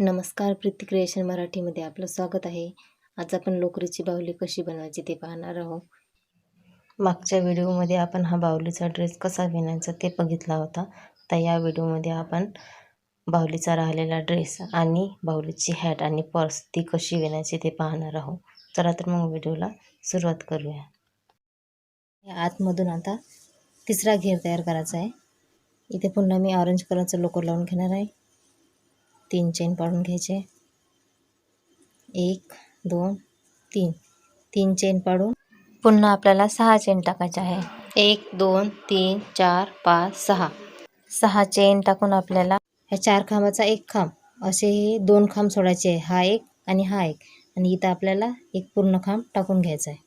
नमस्कार प्रीती क्रिएशन मराठीमध्ये आपलं स्वागत आहे. आज आपण लोकरीची बाहुली कशी बनवायची ते पाहणार आहोत. मागच्या व्हिडिओमध्ये आपण हा बाहुलीचा ड्रेस कसा विणायचा ते बघितला होता. तर या व्हिडिओमध्ये आपण बाहुलीचा राहिलेला ड्रेस आणि बाहुलीची हॅट आणि पर्स ती कशी विणायची ते पाहणार आहोत. चला तर मग व्हिडिओला सुरुवात करूया. या आतमधून आता तिसरा घेर तयार करायचा आहे. इथे पुन्हा मी ऑरेंज कलरचं लोकर लावून घेणार आहे. तीन चेन पाडून घ्यायचे. एक दोन तीन. तीन चेन पाडून पुन्हा आपल्याला सहा चेन टाकायचे आहे. एक दोन तीन चार पाच सहा. सहा चेन टाकून आपल्याला ह्या चार खांबाचा एक खांब असे हे दोन खांब सोडायचे आहे. हा एक आणि हा एक. आणि इथं आपल्याला एक पूर्ण खांब टाकून घ्यायचा आहे.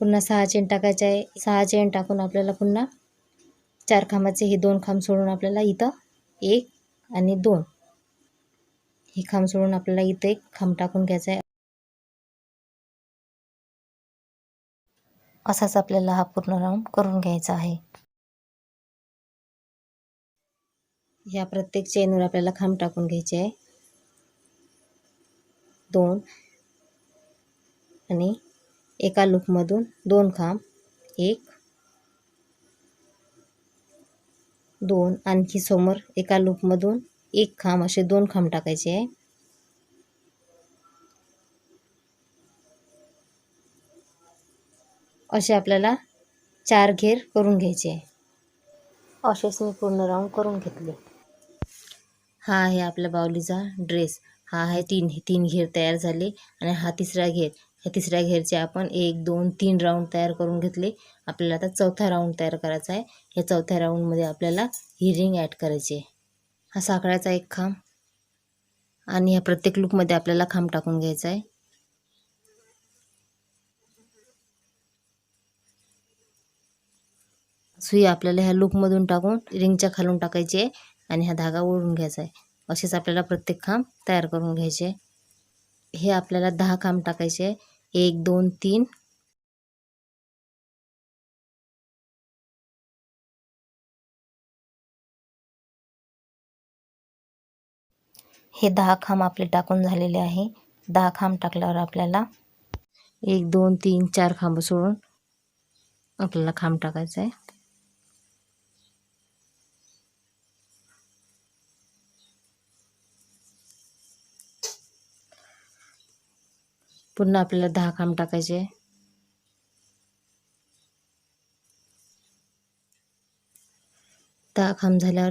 पुन्हा सहा चेन टाकायचे आहे. सहा चेन टाकून आपल्याला पुन्हा चार खांबाचे हे दोन खांब सोडून आपल्याला इथं एक आणि दोन. हे खांब सोडून आपल्याला इथं एक खांब टाकून घ्यायचा आहे. असाच आपल्याला हा पूर्ण राऊंड करून घ्यायचा आहे. या प्रत्येक चेनवर आपल्याला खांब टाकून घ्यायचे आहे. दोन आणि एका लूपमधून दोन खांब. एक दोन आणखी समोर एका लूपमधून एक खांब असे दोन खांब टाकायचे आहे. असे आपल्याला चार घेर करून घ्यायचे आहे. असेच मी पूर्ण राऊंड करून घेतले. हा आहे आपल्या बावलीचा ड्रेस. हा आहे तीन तीन घेर तयार झाले आणि हा तिसरा घेर. ह्या तिसऱ्या घेरचे आपण एक दोन तीन राऊंड तयार करून घेतले. आपल्याला आता चौथा राऊंड तयार करायचा आहे. ह्या चौथ्या राऊंडमध्ये आपल्याला ही रिंग ॲड करायची आहे. हा साखळ्याचा एक खांब आणि ह्या प्रत्येक लूपमध्ये आपल्याला खांब टाकून घ्यायचा आहे. सुई आपल्याला ह्या लूपमधून टाकून रिंगच्या खालून टाकायची आहे आणि हा धागा ओढून घ्यायचा आहे. असेच आपल्याला प्रत्येक खांब तयार करून घ्यायचे हे आपल्याला दहा खांब टाकायचे आहे. एक दोन तीन. हे दहा खांब आपले टाकून झालेले आहे. दहा खांब टाकल्यावर आपल्याला एक दोन तीन चार खांब सोडून आपल्याला खांब टाकायचा आहे. पुन्हा आपल्याला दहा खांब टाकायचे. दहा खांब झाल्यावर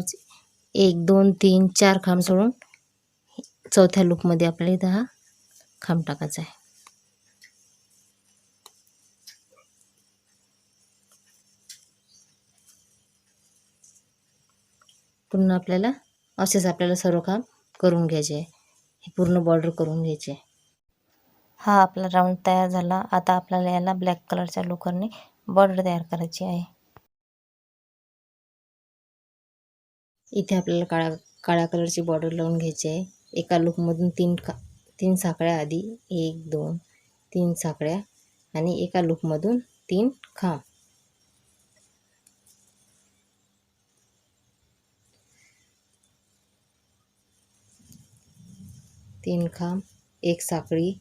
एक दोन तीन चार खांब सोडून चौथ्या लूपमध्ये आपल्याला इथं हा खांब टाकायचा आहे. पुन्हा आपल्याला असेच आपल्याला सर्व काम करून घ्यायचे. आहे हे पूर्ण बॉर्डर करून घ्यायचे. हा आपला राऊंड तयार झाला. आता आपल्याला याला ब्लॅक कलरच्या लोकरने बॉर्डर तयार करायची आहे. इथे आपल्याला काळ्या काळ्या कलरची बॉर्डर लावून घ्यायची आहे. एका लूकमधून तीन का तीन साखळ्या आधी एक दोन तीन साखळ्या आणि एका लूकमधून तीन खांब. तीन खांब एक साखळी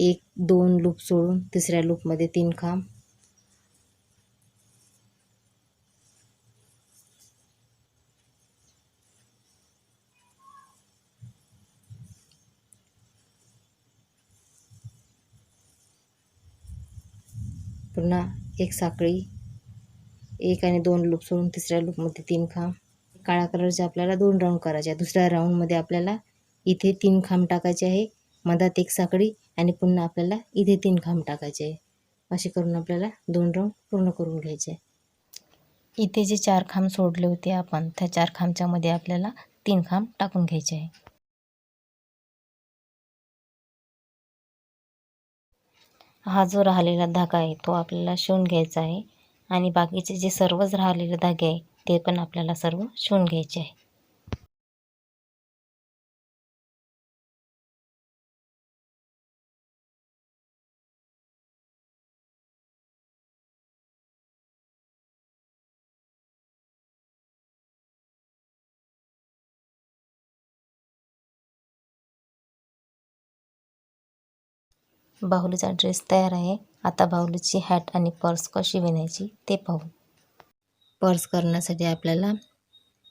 एक दोन लूप सोडून तिसऱ्या लूपमध्ये तीन खांब. पुन्हा एक साखळी एक आणि दोन लूप सोडून तिसऱ्या लूपमध्ये तीन खांब. काळ्या कलरचे आपल्याला दोन राऊंड करायचे आहे दुसऱ्या राऊंडमध्ये आपल्याला इथे तीन खांब टाकायचे आहे. मधात एक साखळी आणि पुन्हा आपल्याला इथे तीन खांब टाकायचे. असे करून आपल्याला दोन राऊंड पूर्ण करून घ्यायचे. इथे जे चार खांब सोडले होते आपण त्या चार खांबच्यामध्ये आपल्याला तीन खांब टाकून घ्यायचे आहे. हा जो राहिलेला धागा आहे तो आपल्याला शिवून घ्यायचा आहे. आणि बाकीचे जे सर्वच राहिलेले धागे आहे ते पण आपल्याला सर्व शिवून घ्यायचे आहे. बाहुलीचा ड्रेस तयार आहे. आता बाहुलीची हॅट आणि पर्स कशी विणायची ते पाहू. पर्स करण्यासाठी आपल्याला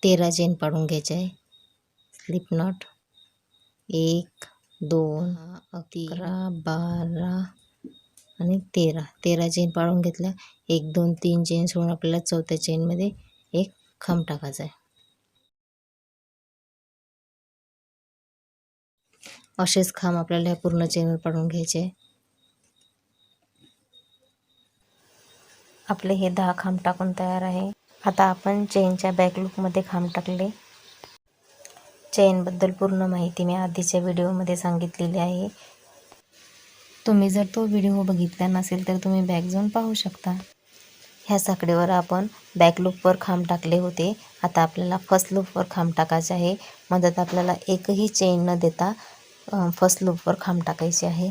तेरा चेन पाडून घ्यायचे आहे. स्लिप नॉट एक दोन अकरा बारा आणि तेरा. तेरा चेन पाडून घेतल्या. एक दोन तीन चेन सोडून आपल्याला चौथ्या चेनमध्ये एक खांब टाकायचा आहे. असेच खांब आपल्याला ह्या पूर्ण चेनवर पाडून घ्यायचे आहे. आपले हे दहा खांब टाकून तयार आहे. आता आपण चेनच्या बॅकलूपमध्ये खांब टाकले. चेनबद्दल पूर्ण माहिती मी आधीच्या व्हिडिओमध्ये सांगितलेली आहे. तुम्ही जर तो व्हिडिओ बघितला नसेल तर तुम्ही बॅक जाऊन पाहू शकता. ह्या साकडीवर आपण बॅक लूपवर खांब टाकले होते. आता आपल्याला फर्स्ट लूपवर खांब टाकायचे आहे. मदत आपल्याला एकही चेन न देता फर्स्ट लूपवर खांब टाकायचे आहे.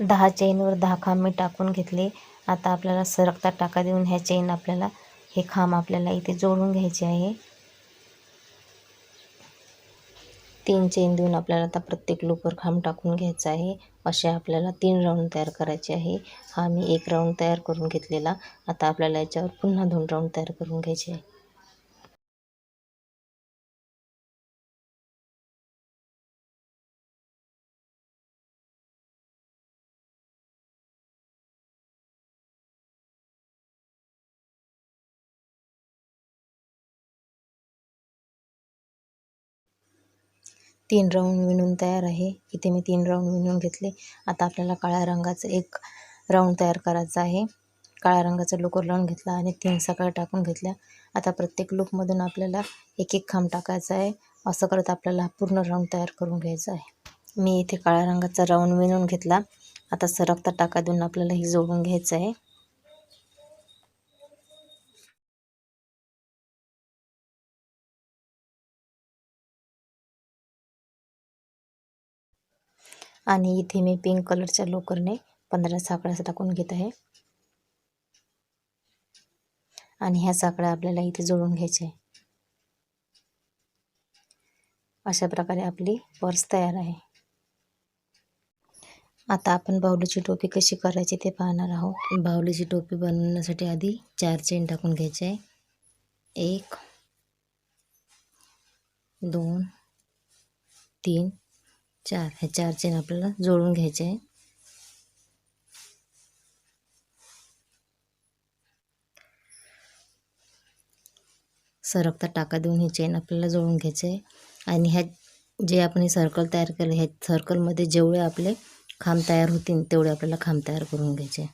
दहा चेनवर दहा खांब मी टाकून घेतले. आता आपल्याला सरकता टाका देऊन ह्या चेन आपल्याला हे खांब आपल्याला इथे जोडून घ्यायचे आहे. तीन चेन देऊन आपल्याला आता प्रत्येक लूपवर खांब टाकून घ्यायचा आहे. असे आपल्याला तीन राऊंड तयार करायचे आहे. हा मी एक राऊंड तयार करून घेतलेला. आता आपल्याला याच्यावर पुन्हा दोन राऊंड तयार करून घ्यायचे आहे. तीन राऊंड विणून तयार आहे. इथे मी तीन राऊंड विणून घेतले. आता आपल्याला काळ्या रंगाचं एक राऊंड तयार करायचा आहे. काळ्या रंगाचा लोकर लावून घेतला आणि तीन सकाळ टाकून घेतल्या. आता प्रत्येक लूकमधून आपल्याला एक एक खांब टाकायचा आहे. असं करत आपल्याला पूर्ण राऊंड तयार करून घ्यायचा आहे. मी इथे काळ्या रंगाचा राऊंड विणून घेतला. आता सरकता टाका देऊन आपल्याला हे जोडून घ्यायचं आहे. आणि इथे मी पिंक कलरच्या लोकरने पंधरा साकळ्या टाकून घेत आहे. आणि ह्या साकळ्या आपल्याला इथे जोडून घ्यायच्या आहे. अशा प्रकारे आपली पर्स तयार आहे. आता आपण बाहुलीची टोपी कशी करायची ते पाहणार आहोत. बाहुलीची टोपी बनवण्यासाठी आधी चार चेन टाकून घ्यायचे आहे. एक दोन तीन चार ह्या चार चेन आपल्याला जोडून घ्यायचे आहे. सरकता टाका देऊन ही चेन आपल्याला जोडून घ्यायचे आहे. आणि ह्या जे आपण हे सर्कल तयार केलं ह्या सर्कलमध्ये जेवढे आपले खांब तयार होतील तेवढे आपल्याला खांब तयार करून घ्यायचे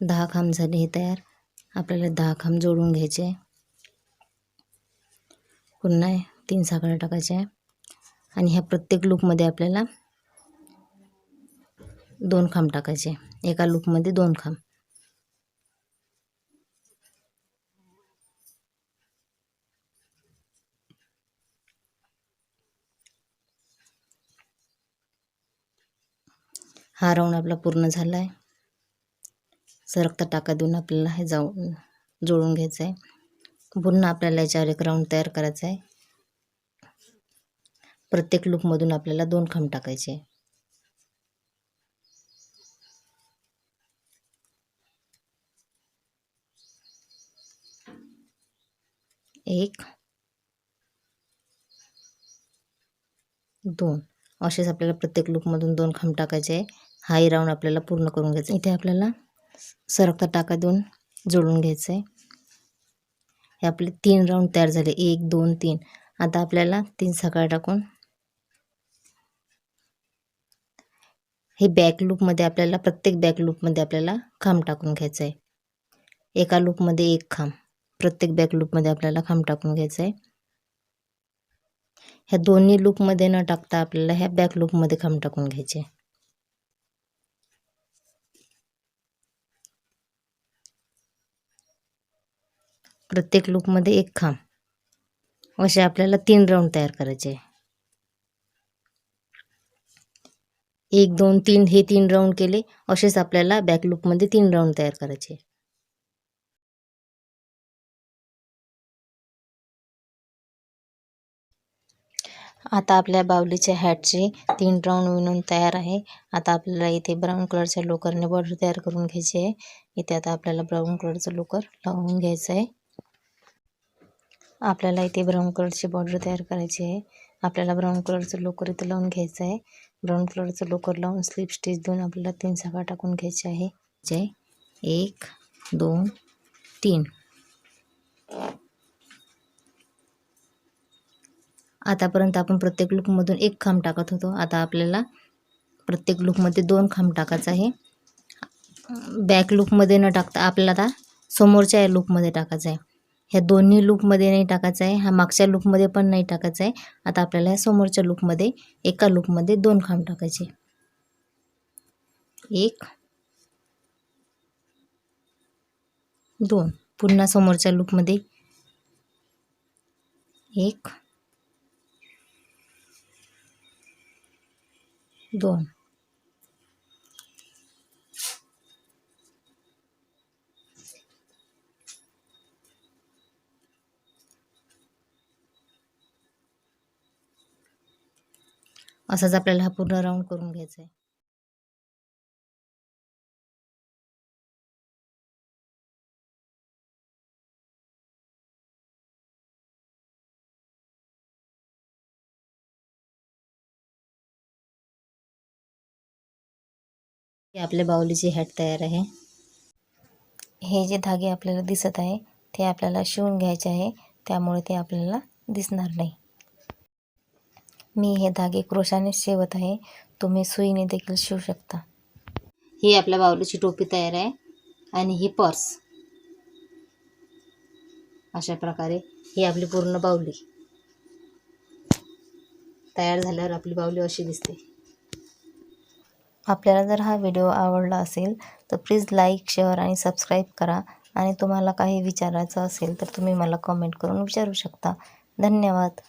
दहा खांब झाले हे तयार. आपल्याला दहा खांब जोडून घ्यायचे आहे. पुन्हा तीन साखळ्या टाकायच्या आहे. आणि ह्या प्रत्येक लूपमध्ये आपल्याला दोन खांब टाकायचे एका लूपमध्ये दोन खांब. हा राऊंड आपला पूर्ण झाला आहे. सरकता टाका देऊन आपल्याला हे जाऊन जोडून घ्यायचं आहे. पूर्ण आपल्याला याच्यावर एक राऊंड तयार करायचा आहे. प्रत्येक लूपमधून आपल्याला दोन खांब टाकायचे एक दोन. असेच आपल्याला प्रत्येक लूपमधून दोन खांब टाकायचे आहे. हाही राऊंड आपल्याला पूर्ण करून घ्यायचं इथे आपल्याला सरकता टाका देऊन जोडून घ्यायचं आहे हे आपले तीन राऊंड तयार झाले. एक दोन तीन. आता आपल्याला तीन सकाळ टाकून हे बॅक लूपमध्ये आपल्याला प्रत्येक बॅक लूपमध्ये आपल्याला खांब टाकून घ्यायचं आहे एका लूपमध्ये एक खांब. प्रत्येक बॅक लूपमध्ये आपल्याला खांब टाकून घ्यायचं आहे ह्या दोन्ही लूपमध्ये न टाकता आपल्याला ह्या बॅक लूपमध्ये खांब टाकून घ्यायचे. प्रत्येक लूकमध्ये एक खांब. असे आपल्याला तीन राऊंड तयार करायचे. एक दोन तीन हे तीन राऊंड केले असेच आपल्याला बॅक लूपमध्ये तीन राऊंड तयार करायचे. आता आपल्या बावलीच्या हॅटचे तीन राऊंड विणून तयार आहे. आता आपल्याला इथे ब्राऊन कलरच्या लोकरने बॉर्डर तयार करून घ्यायची आहे. इथे आता आपल्याला ब्राऊन कलरचं लोकर लावून घ्यायचं आहे. आपल्याला इथे ब्राऊन कलरची बॉर्डर तयार करायची आहे. आपल्याला ब्राऊन कलरचं लोकर इथे लावून घ्यायचं आहे. ब्राऊन कलरचं लोकर लावून स्लिप स्टिच देऊन आपल्याला तीन साखा टाकून घ्यायचे आहे. जे एक दोन तीन. आतापर्यंत आपण प्रत्येक लूकमधून एक खांब टाकत होतो. आता आपल्याला प्रत्येक लूकमध्ये दोन खांब टाकायचं आहे. बॅक लूकमध्ये न टाकता आपल्याला आता समोरच्या लूकमध्ये टाकायचं आहे. ह्या दोन्ही लूकमध्ये नाही टाकायचं आहे. हा मागच्या लूकमध्ये पण नाही टाकायचं आहे. आता आपल्याला ह्या समोरच्या लूकमध्ये एका लूकमध्ये दोन खांब टाकायचे. एक दोन. पुन्हा समोरच्या लूपमध्ये. एक दोन. असंच आपल्याला हा पूर्ण राऊंड करून घ्यायचा आहे आपल्या बाहुलीची हॅट तयार आहे. हे जे धागे आपल्याला दिसत आहे ते आपल्याला शिवून घ्यायचे आहे त्यामुळे ते आपल्याला दिसणार नाही. मी हे धागे क्रोशाने शिवत आहे. तुम्ही सुईने देखील शिवू शकता. ही आपल्या बाहुलीची टोपी तयार आहे आणि ही पर्स. अशा प्रकारे ही आपली पूर्ण बाहुली तयार झाल्यावर आपली बाहुली अशी दिसते. आपल्याला जर हा व्हिडिओ आवडला असेल तर प्लीज लाईक शेअर आणि सबस्क्राईब करा. आणि तुम्हाला काही विचारायचं असेल तर तुम्ही मला कमेंट करून विचारू शकता. धन्यवाद.